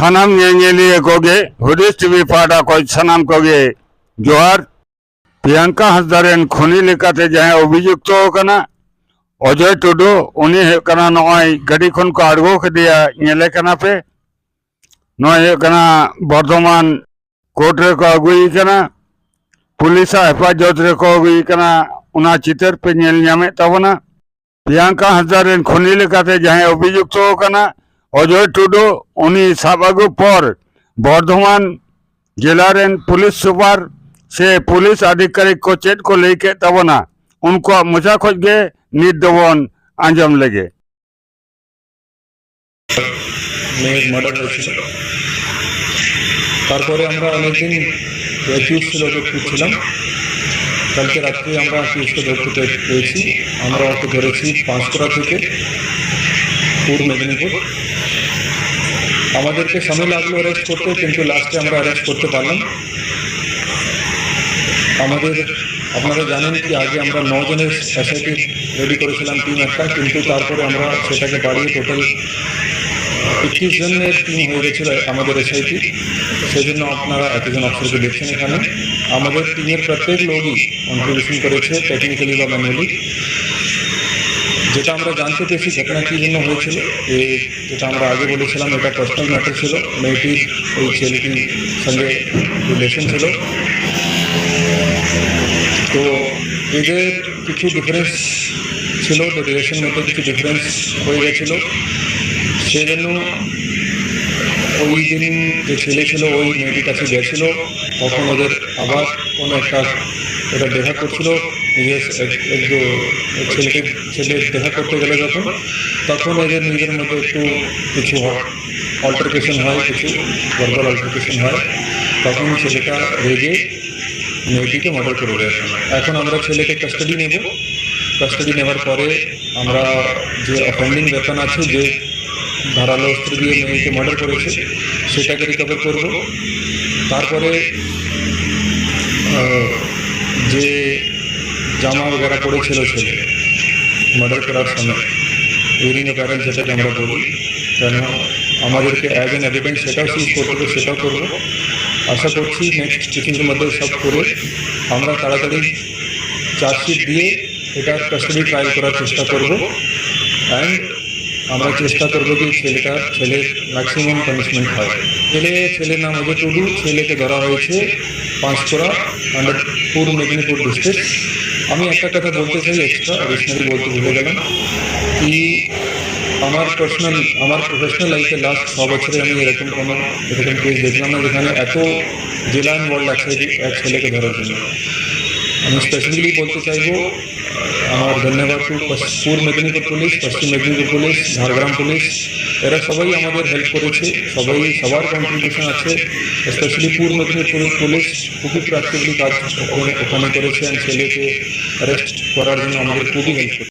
सनम येंजेलिए कोगे हुडिस्ट पाटा को सनम कोगे, जोहार, प्रियंका हंसदारेन खुनी लेकाते जहाँ अभिजुक्त होकना अजय टुडू उनी होकना नॉय को आड़गो के पे नॉय बर्धमान कोर्ट रे को अगुई पुलिस हेफाजत रे को अगुई उना चितर पे नेल प्रियंका हंसदारेन खुनी लेकाते जहाँ अभिजुक्त होकना অজয় টুডু উনি সাব আগু পর বর্ধমান জেলা রেন পুলিশ সুপার সে পুলিশ আধিকারিক কো চেট কো লেকে তাবনা উনকো মোচা খোঁজ গে নিত দেবন আঞ্জম লেগে মেয়ের মার্ডার হয়েছিল তারপরে আমরা অনেকদিন অ্যাকিউজ ছিল ওকে খুঁজছিলাম কালকে রাত্রে আমরা অ্যাকিউজকে ধরতে পে- পেয়েছি আমরা ওকে ধরেছি পাঁচকড়া থেকে পূর্ব মেদিনীপুর আমাদেরকে সময় লাগল অ্যারেস্ট করতে কিন্তু লাস্টে আমরা অ্যারেস্ট করতে পারলাম। আমাদের, আপনারা জানেন কি, আগে আমরা নজনের এসআইটি রেডি করেছিলাম টিম একটা, কিন্তু তারপরে আমরা সেটাকে বাড়িয়ে টোটাল একত্রিশ জনের টিম হয়ে গেছিল আমাদের এসআইটি সেই জন্য আপনারা এতজন অফিসারকে দেখছেন এখানে। আমাদের টিমের প্রত্যেক লোকই কন্ট্রিবিউশন করেছে টেকনিক্যালি বা ম্যানুয়ালি যেটা আমরা জানতে পেরেছি ঘটনা কী জন্য হয়েছিল যেটা আমরা আগে বলেছিলাম, এটা পার্সোনাল ম্যাটার ছিল, মেয়েটির ওই ছেলেটির সঙ্গে রিলেশন ছিল। তো এদের কিছু ডিফারেন্স ছিল তো রিলেশনের মধ্যে কিছু ডিফারেন্স হয়ে গেছিল। সেই জন্য ওই দিন যে ছেলে ছিল, ওই মেয়েটির কাছে গেছিল, তখন ওদের আবার কোনো একটা ওরা দেখা করছিল, নিজের ছেলেকে, ছেলে দেখা করতে গেলে যখন, তখন এদের নিজের মধ্যে একটু কিছু অল্টারকেশন হয়, কিছু ভার্বাল অল্টারকেশন হয়। তখন ছেলেটা রেগে মেয়েটিকে মার্ডার করে দেয়। এখন আমরা ছেলেকে কাস্টাডি নেব। কাস্টাডি নেওয়ার পরে আমরা যে অফেন্ডিং বেতন আছে, যে ধারালো অস্ত্র দিয়ে মেয়েকে মার্ডার করেছে, সেটাকে রিকভার করব। তারপরে যে জামা वगैरह পড়েছিল ছেলে মার্ডার করার সময় ইউরিন অ্যাপারেন্ট যেটাকে আমরা বলি কেন আমাদেরকে অ্যাজ অ্যান এভিডেন্স সেটাও সিজ করতে হবে সেটাও করবো আশা করছি নেক্সট কিছুদিনের মধ্যে সব করে আমরা তাড়াতাড়ি চার্জশিট দিয়ে এটা কাস্টাডি ট্রায়াল করার চেষ্টা করব অ্যান্ড আমরা চেষ্টা করবো কি ছেলেটা ছেলের ম্যাক্সিমাম পানিশমেন্ট হয় ছেলে ছেলের নাম অজয় টুডু ছেলেকে ধরা হয়েছে পাঁচকোড়া আন্ডার পূর্ব মেদিনীপুর ডিস্ট্রিক্ট আমি একটা কথা বলতে চাই এক্সট্রা অ্যাডিশনালি বলতে ভুলে গেলাম কি আমার পার্সোনাল আমার প্রফেশনাল লাইফে লাস্ট ছ বছরে আমি এরকম কোনো এরকম কেস দেখলাম না যেখানে এত জেলা ইনভলভ আছে এক ছেলেকে ধরার জন্য। আমি স্পেশালি বলতে চাইব, আমার ধন্যবাদ টু পূর্ব মেদিনীপুর পুলিশ, পশ্চিম মেদিনীপুর পুলিশ, ঝাড়গ্রাম পুলিশ। এরা সবাই আমাদের হেল্প করেছে, সবাই, সবার কন্ট্রিবিউশন আছে স্পেশালি পূর্ব মেদিনীপুর পুলিশ খুবই প্রোয়াক্টিভলি কাজ ওখানে করেছে ছেলেকে অ্যারেস্ট করার জন্য আমাদের খুবই হেল্প